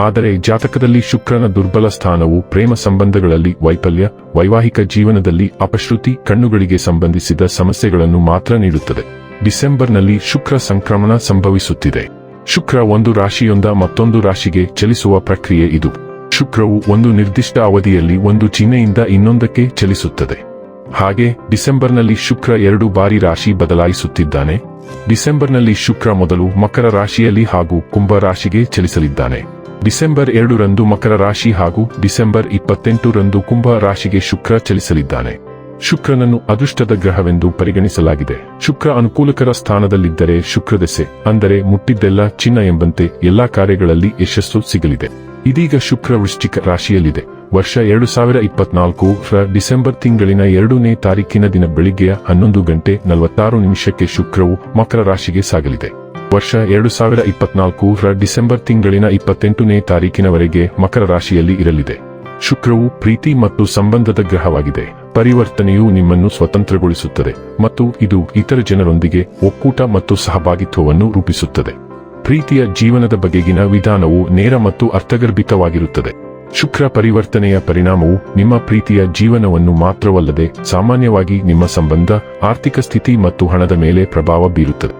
ಆದರೆ ಜಾತಕದಲ್ಲಿ ಶುಕ್ರನ ದುರ್ಬಲ ಸ್ಥಾನವು ಪ್ರೇಮ ಸಂಬಂಧಗಳಲ್ಲಿ ವೈಫಲ್ಯ, ವೈವಾಹಿಕ ಜೀವನದಲ್ಲಿ ಅಪಶ್ರುತಿ, ಕಣ್ಣುಗಳಿಗೆ ಸಂಬಂಧಿಸಿದ ಸಮಸ್ಯೆಗಳನ್ನು ಮಾತ್ರ ನೀಡುತ್ತದೆ. ಡಿಸೆಂಬರ್ನಲ್ಲಿ ಶುಕ್ರ ಸಂಕ್ರಮಣ ಸಂಭವಿಸುತ್ತಿದೆ. ಶುಕ್ರ ಒಂದು ರಾಶಿಯೊಂದ ಮತ್ತೊಂದು ರಾಶಿಗೆ ಚಲಿಸುವ ಪ್ರಕ್ರಿಯೆ ಇದು. ಶುಕ್ರವು ಒಂದು ನಿರ್ದಿಷ್ಟ ಅವಧಿಯಲ್ಲಿ ಒಂದು ಚಿಹ್ನೆಯಿಂದ ಇನ್ನೊಂದಕ್ಕೆ ಚಲಿಸುತ್ತದೆ. ಹಾಗೆ ಡಿಸೆಂಬರ್ನಲ್ಲಿ ಶುಕ್ರ ಎರಡು ಬಾರಿ ರಾಶಿ ಬದಲಾಯಿಸುತ್ತಿದ್ದಾನೆ. ಡಿಸೆಂಬರ್ನಲ್ಲಿ ಶುಕ್ರ ಮೊದಲು ಮಕರ ರಾಶಿಯಲ್ಲಿ ಹಾಗೂ ಕುಂಭ ರಾಶಿಗೆ ಚಲಿಸಲಿದ್ದಾನೆ. ಡಿಸೆಂಬರ್ ಎರಡರಂದು ಮಕರ ರಾಶಿ ಹಾಗೂ ಡಿಸೆಂಬರ್ ಇಪ್ಪತ್ತೆಂಟರಂದು ಕುಂಭ ರಾಶಿಗೆ ಶುಕ್ರ ಚಲಿಸಲಿದ್ದಾನೆ. ಶುಕ್ರನನ್ನು ಅದೃಷ್ಟದ ಗ್ರಹವೆಂದು ಪರಿಗಣಿಸಲಾಗಿದೆ. ಶುಕ್ರ ಅನುಕೂಲಕರ ಸ್ಥಾನದಲ್ಲಿದ್ದರೆ ಶುಕ್ರದೆಸೆ ಅಂದರೆ ಮುಟ್ಟಿದ್ದೆಲ್ಲ ಚಿನ್ನ ಎಂಬಂತೆ ಎಲ್ಲಾ ಕಾರ್ಯಗಳಲ್ಲಿ ಯಶಸ್ಸು ಸಿಗಲಿದೆ. ಇದೀಗ ಶುಕ್ರ ವೃಶ್ಚಿಕ ರಾಶಿಯಲ್ಲಿದೆ. ವರ್ಷ ಎರಡು ಸಾವಿರ ಇಪ್ಪತ್ನಾಲ್ಕು ರ ಡಿಸೆಂಬರ್ ತಿಂಗಳಿನ ಎರಡನೇ ತಾರೀಕಿನ ದಿನ ಬೆಳಿಗ್ಗೆಯ ಹನ್ನೊಂದು ಗಂಟೆ ನಲವತ್ತಾರು ನಿಮಿಷಕ್ಕೆ ಶುಕ್ರವು ಮಕರ ರಾಶಿಗೆ ಸಾಗಲಿದೆ. ವರ್ಷ ಎರಡು ಸಾವಿರ ಇಪ್ಪತ್ನಾಲ್ಕು ರ ಡಿಸೆಂಬರ್ ತಿಂಗಳಿನ ಇಪ್ಪತ್ತೆಂಟನೇ ತಾರೀಕಿನವರೆಗೆ ಮಕರ ರಾಶಿಯಲ್ಲಿ ಇರಲಿದೆ. ಶುಕ್ರವು ಪ್ರೀತಿ ಮತ್ತು ಸಂಬಂಧದ ಗ್ರಹವಾಗಿದೆ. ಪರಿವರ್ತನೆಯು ನಿಮ್ಮನ್ನು ಸ್ವತಂತ್ರಗೊಳಿಸುತ್ತದೆ ಮತ್ತು ಇದು ಇತರ ಜನರೊಂದಿಗೆ ಒಕ್ಕೂಟ ಮತ್ತು ಸಹಭಾಗಿತ್ವವನ್ನು ರೂಪಿಸುತ್ತದೆ. ಪ್ರೀತಿಯ ಜೀವನದ ಬಗೆಗಿನ ವಿಧಾನವು ನೇರ ಮತ್ತು ಅರ್ಥಗರ್ಭಿತವಾಗಿರುತ್ತದೆ. ಶುಕ್ರ ಪರಿವರ್ತನೆಯ ಪರಿಣಾಮವು ನಿಮ್ಮ ಪ್ರೀತಿಯ ಜೀವನವನ್ನು ಮಾತ್ರವಲ್ಲದೆ ಸಾಮಾನ್ಯವಾಗಿ ನಿಮ್ಮ ಸಂಬಂಧ, ಆರ್ಥಿಕ ಸ್ಥಿತಿ ಮತ್ತು ಹಣದ ಮೇಲೆ ಪ್ರಭಾವ ಬೀರುತ್ತದೆ.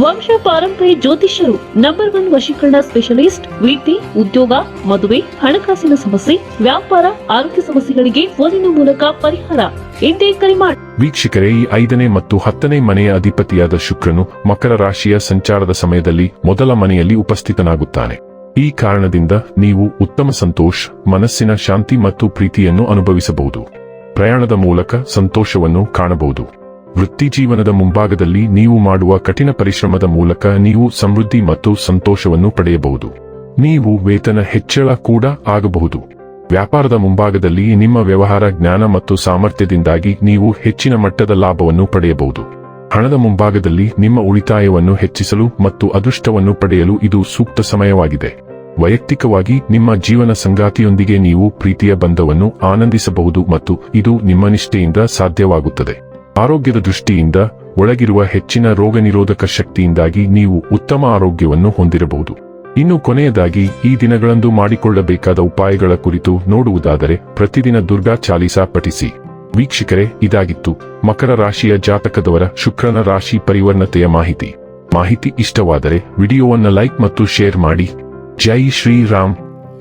ವಂಶ ಪಾರಂಪರ್ಯ ಜ್ಯೋತಿಷ್ಯರು ನಂಬರ್ ಒನ್ ವಶೀಕರಣ ಸ್ಪೆಷಲಿಸ್ಟ್ ವೃತ್ತಿ ಉದ್ಯೋಗ, ಮದುವೆ, ಹಣಕಾಸಿನ ಸಮಸ್ಯೆ, ವ್ಯಾಪಾರ, ಆರೋಗ್ಯ ಸಮಸ್ಯೆಗಳಿಗೆ ಫೋನಿನ ಮೂಲಕ ಪರಿಹಾರ. ಇಂದೇ ಕರೆ ಮಾಡಿ ವೀಕ್ಷಕರೇ, ಈ ಐದನೇ ಮತ್ತು ಹತ್ತನೇ ಮನೆಯ ಅಧಿಪತಿಯಾದ ಶುಕ್ರನು ಮಕರ ರಾಶಿಯ ಸಂಚಾರದ ಸಮಯದಲ್ಲಿ ಮೊದಲ ಮನೆಯಲ್ಲಿ ಉಪಸ್ಥಿತನಾಗುತ್ತಾನೆ. ಈ ಕಾರಣದಿಂದ ನೀವು ಉತ್ತಮ ಸಂತೋಷ, ಮನಸ್ಸಿನ ಶಾಂತಿ ಮತ್ತು ಪ್ರೀತಿಯನ್ನು ಅನುಭವಿಸಬಹುದು. ಪ್ರಯಾಣದ ಮೂಲಕ ಸಂತೋಷವನ್ನು ಕಾಣಬಹುದು. ವೃತ್ತಿಜೀವನದ ಮುಂಭಾಗದಲ್ಲಿ ನೀವು ಮಾಡುವ ಕಠಿಣ ಪರಿಶ್ರಮದ ಮೂಲಕ ನೀವು ಸಮೃದ್ಧಿ ಮತ್ತು ಸಂತೋಷವನ್ನು ಪಡೆಯಬಹುದು. ನೀವು ವೇತನ ಹೆಚ್ಚಳ ಕೂಡ ಆಗಬಹುದು. ವ್ಯಾಪಾರದ ಮುಂಭಾಗದಲ್ಲಿ ನಿಮ್ಮ ವ್ಯವಹಾರ ಜ್ಞಾನ ಮತ್ತು ಸಾಮರ್ಥ್ಯದಿಂದಾಗಿ ನೀವು ಹೆಚ್ಚಿನ ಮಟ್ಟದ ಲಾಭವನ್ನು ಪಡೆಯಬಹುದು. ಹಣದ ಮುಂಭಾಗದಲ್ಲಿ ನಿಮ್ಮ ಉಳಿತಾಯವನ್ನು ಹೆಚ್ಚಿಸಲು ಮತ್ತು ಅದೃಷ್ಟವನ್ನು ಪಡೆಯಲು ಇದು ಸೂಕ್ತ ಸಮಯವಾಗಿದೆ. ವೈಯಕ್ತಿಕವಾಗಿ ನಿಮ್ಮ ಜೀವನ ಸಂಗಾತಿಯೊಂದಿಗೆ ನೀವು ಪ್ರೀತಿಯ ಬಂಧವನ್ನು ಆನಂದಿಸಬಹುದು ಮತ್ತು ಇದು ನಿಮ್ಮ ನಿಷ್ಠೆಯಿಂದ ಸಾಧ್ಯವಾಗುತ್ತದೆ. ಆರೋಗ್ಯದ ದೃಷ್ಟಿಯಿಂದ ಒಳಗಿರುವ ಹೆಚ್ಚಿನ ರೋಗನಿರೋಧಕ ಶಕ್ತಿಯಿಂದಾಗಿ ನೀವು ಉತ್ತಮ ಆರೋಗ್ಯವನ್ನು ಹೊಂದಿರಬಹುದು. ಇನ್ನು ಕೊನೆಯದಾಗಿ, ಈ ದಿನಗಳಂದು ಮಾಡಿಕೊಳ್ಳಬೇಕಾದ ಉಪಾಯಗಳ ಕುರಿತು ನೋಡುವುದಾದರೆ, ಪ್ರತಿದಿನ ದುರ್ಗಾ ಚಾಲೀಸಾ ಪಠಿಸಿ. ವೀಕ್ಷಕರೇ, ಇದಾಗಿತ್ತು. ಮಕರ ರಾಶಿಯ ಜಾತಕದವರ ಶುಕ್ರನ ರಾಶಿ ಪರಿವರ್ಣತೆಯ ಮಾಹಿತಿ. ಮಾಹಿತಿ ಇಷ್ಟವಾದರೆ, ವಿಡಿಯೋವನ್ನು ಲೈಕ್ ಮತ್ತು ಶೇರ್ ಮಾಡಿ. ಜೈ ಶ್ರೀರಾಮ್.